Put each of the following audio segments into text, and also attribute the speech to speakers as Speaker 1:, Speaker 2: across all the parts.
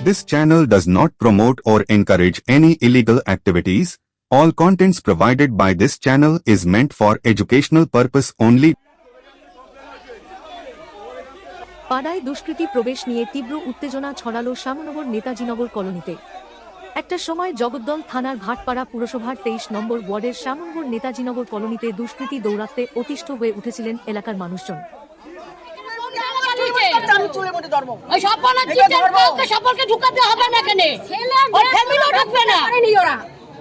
Speaker 1: This channel does not promote or encourage any illegal activities. All contents provided by this channel is meant for educational purpose only.
Speaker 2: পাড়ায় দুষ্কৃতী প্রবেশ নিয়ে তীব্র উত্তেজনা ছড়ালো শ্যামনগর নেতাজিনগর কলোনিতে একটা সময় জগদ্দল থানার ভাটপাড়া পুরসভার তেইশ নম্বর ওয়ার্ডের শ্যামনগর নেতাজিনগর কলোনিতে দুষ্কৃতী দৌড়াতে অতিষ্ঠ হয়ে উঠেছিলেন এলাকার মানুষজন
Speaker 3: আমি চুলে মুঠে
Speaker 4: ওই সপন হচ্ছে কাউকে সপনকে ঢুকাতে হবে না কেন ওর ফ্যামিলিও ঢুকবে না।
Speaker 5: ওরা।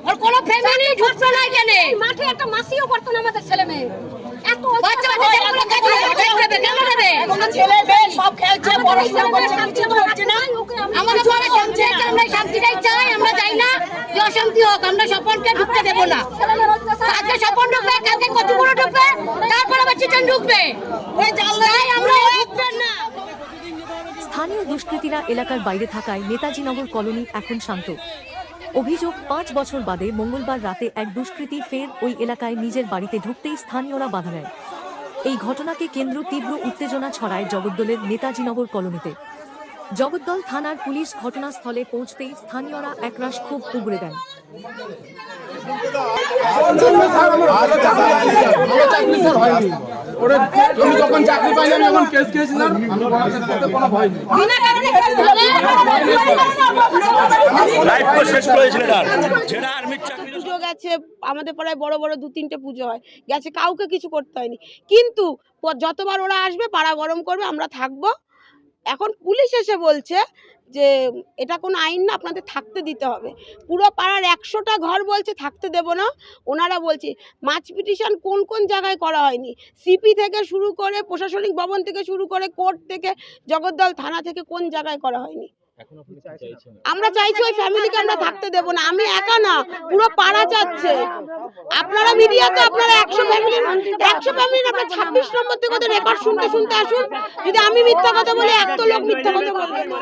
Speaker 4: ওর কোনো ফ্যামিলি ঢুকবে না এখানে।
Speaker 5: মাঠে একটা মাসিও করতো না আমাদের ছেলে মেয়ে। এত
Speaker 4: বাচ্চা বাচ্চা আমরা কাছে কেন? কেন দেবে?
Speaker 3: এখন ছেলে মেয়ে সব খেলছে পড়াশোনা করছে কিছু তো হচ্ছে না।
Speaker 4: আমাদের ঘরে শান্তি আছে আমরা শান্তিটাই চাই আমরা চাই না যে অশান্তি হোক আমরা সপনকে ঢুকতে দেবো না। কালকে সপন ঢুকবে কালকে কতগুলো ঢুকবে তারপর আবার চিকেন ঢুকবে। আমরা
Speaker 2: স্থানীয় দুষ্কৃতীরা এলাকার বাইরে থাকায় নেতাজিনগর কলোনি এখন শান্ত। অভিযোগ, পাঁচ বছর বাদে মঙ্গলবার রাতে এক দুষ্কৃতী ফের ওই এলাকায় নিজের বাড়িতে ঢুকতেই স্থানীয়রা বাধা দেয়। এই ঘটনাকে কেন্দ্র তীব্র উত্তেজনা ছড়ায় জগদ্দলের নেতাজিনগর কলোনিতে। জগদ্দল থানার পুলিশ ঘটনাস্থলে পৌঁছতেই স্থানীয়রা একরাশ খুব উগড়ে দেন।
Speaker 6: ওরা তুমি যখন চাকরি পাইনি আমি যখন কেস খেয়েছিলাম আমি কোনো ভয় নেই
Speaker 7: লাইফ তো শেষ করেছিলেন যেটা আর্মির চাকরি
Speaker 8: পুজো গেছে আমাদের পাড়ায় বড় বড় দু তিনটে পুজো হয়। গেছে কাউকে কিছু করতে হয়নি। কিন্তু যতবার ওরা আসবে পাড়া গরম করবে আমরা থাকব। এখন পুলিশ এসে বলছে যে এটা কোনো আইন না, আপনাদের থাকতে দিতে হবে। পুরো পাড়ার একশোটা ঘর বলছে থাকতে দেব না। ওনারা বলছে, মাছ পিটিশন কোন কোন জায়গায় করা হয়নি? সিপি থেকে শুরু করে, প্রশাসনিক ভবন থেকে শুরু করে, কোর্ট থেকে, জগদ্দল থানা থেকে কোন জায়গায় করা হয়নি? আমরা চাইছি ওই ফ্যামিলিকে আমরা থাকতে দেবো না আমি একা না পুরো পাড়া যাচ্ছে। আপনারা মিডিয়া তো আপনারা একশো ফ্যামিলি একশো ফ্যামিলি আপনার ছাব্বিশ নম্বর থেকে ওদের রেকর্ড শুনতে শুনতে আসুন। যদি আমি মিথ্যা কথা বলি এক তো লোক মিথ্যা কথা বলবে। না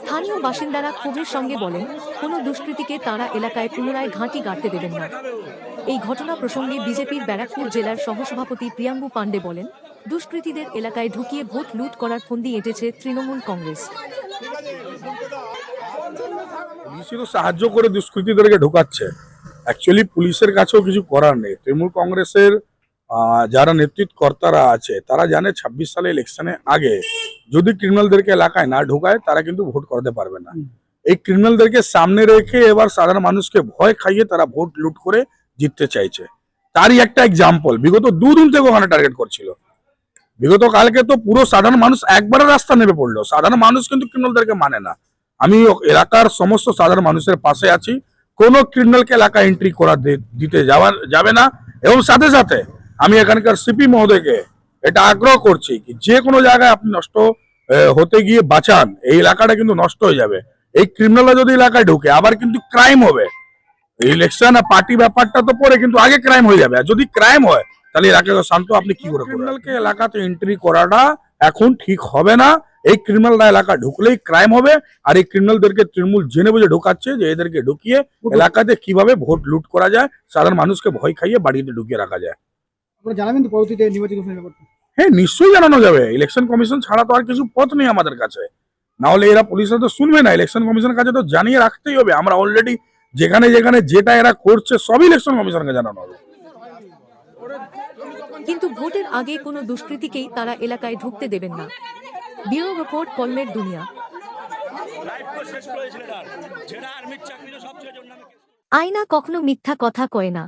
Speaker 2: স্থানীয় বাসিন্দারা ক্ষোভের সঙ্গে বলেন, কোনো দুষ্কৃতীকে তারা এলাকায় পুনরায় ঘাঁটি গাড়তে দেবেন না। এই ঘটনা প্রসঙ্গে বিজেপির ব্যারাকপুর জেলার সহসভাপতি প্রিয়াঙ্গু পাণ্ডে বলেন, দুষ্কৃতীদের এলাকায় ঢুকিয়ে ভোট লুট করার ফন্দি এঁটেছে তৃণমূল কংগ্রেস।
Speaker 6: পুলিশই তো সাহায্য করে দুষ্কৃতীদেরকে ঢোকাচ্ছে। অ্যাকচুয়ালি পুলিশের কাছেও কিছু করার নেই। তৃণমূল কংগ্রেসের যারা নেতৃত্বকর্তারা আছে তারা জানে ছাব্বিশ সালে ইলেকশনে আগে যদি ক্রিমিনালদেরকে এলাকায় না ঢোকায় তারা কিন্তু ভোট করতে পারবে না। এই ক্রিমিনালদেরকে সামনে রেখে এবার সাধারণ মানুষকে ভয় খাইয়ে তারা ভোট লুট করে জিততে চাইছে। তারই একটা এক্সাম্পল বিগত দুদিন থেকে ওখানে টার্গেট করছিল। বিগত কালকে তো পুরো সাধারণ মানুষ একবারে রাস্তা নেমে পড়ল। সাধারণ মানুষ কিন্তু ক্রিমিনালদেরকে মানে না। আমি এলাকার সমস্ত সাধারণ মানুষের পাশে আছি। কোনো ক্রিমিনালকে এলাকা এন্ট্রি করা দিতে যাওয়ার যাবে না। এবং সাথে সাথে আমি এখানকার সিপি মহোদয়কে এটা আগ্রহ করছি কি যে কোনো জায়গায় আপনি নষ্ট হতে গিয়ে বাঁচান। এই এলাকাটা কিন্তু নষ্ট হয়ে যাবে। এই ক্রিমিনালরা যদি এলাকায় ঢুকে আবার কিন্তু ক্রাইম হবে। ইলেকশন আর পার্টি ব্যাপারটা তো পরে কিন্তু আগে ক্রাইম হয়ে যাবে। আর যদি ক্রাইম হয় তাহলে এলাকা শান্ত আপনি কি করে ক্রিমিনালকে এলাকাতে এন্ট্রি করাটা এখন ঠিক হবে না। এই ক্রিমিনালরা এলাকা ঢুকলেই ক্রাইম হবে। আর এই ক্রিমিনালদেরকে তৃণমূল জেনে বুঝে ঢোকাচ্ছে যে এদেরকে ঢুকিয়ে এলাকাতে কীভাবে ভোট লুট করা যায়। সাধারণ মানুষকে ভয় খাইয়ে বাড়িতে ঢুকিয়ে রাখা যায়।
Speaker 9: আপনারা জানাবেন তো পরবর্তীতে নির্বাচন কমিশনের ব্যাপারটা?
Speaker 6: হ্যাঁ নিশ্চয়ই জানানো যাবে। ইলেকশন কমিশন ছাড়া তো আর কিছু পথ নেই আমাদের কাছে। না হলে এরা পুলিশরা তো শুনবে না। ইলেকশন কমিশনের কাছে তো জানিয়ে রাখতেই হবে। আমরা অলরেডি যেখানে যেখানে যেটা এরা করছে সবই ইলেকশন কমিশনকে জানানো হবে।
Speaker 2: কিন্তু ভোটের আগে কোনো দুষ্কৃতীকেই তারা এলাকায় ঢুকতে দেবেন না। ব্যুরো রিপোর্ট কলমের দুনিয়া। আয়না কখনো মিথ্যা কথা কয় না।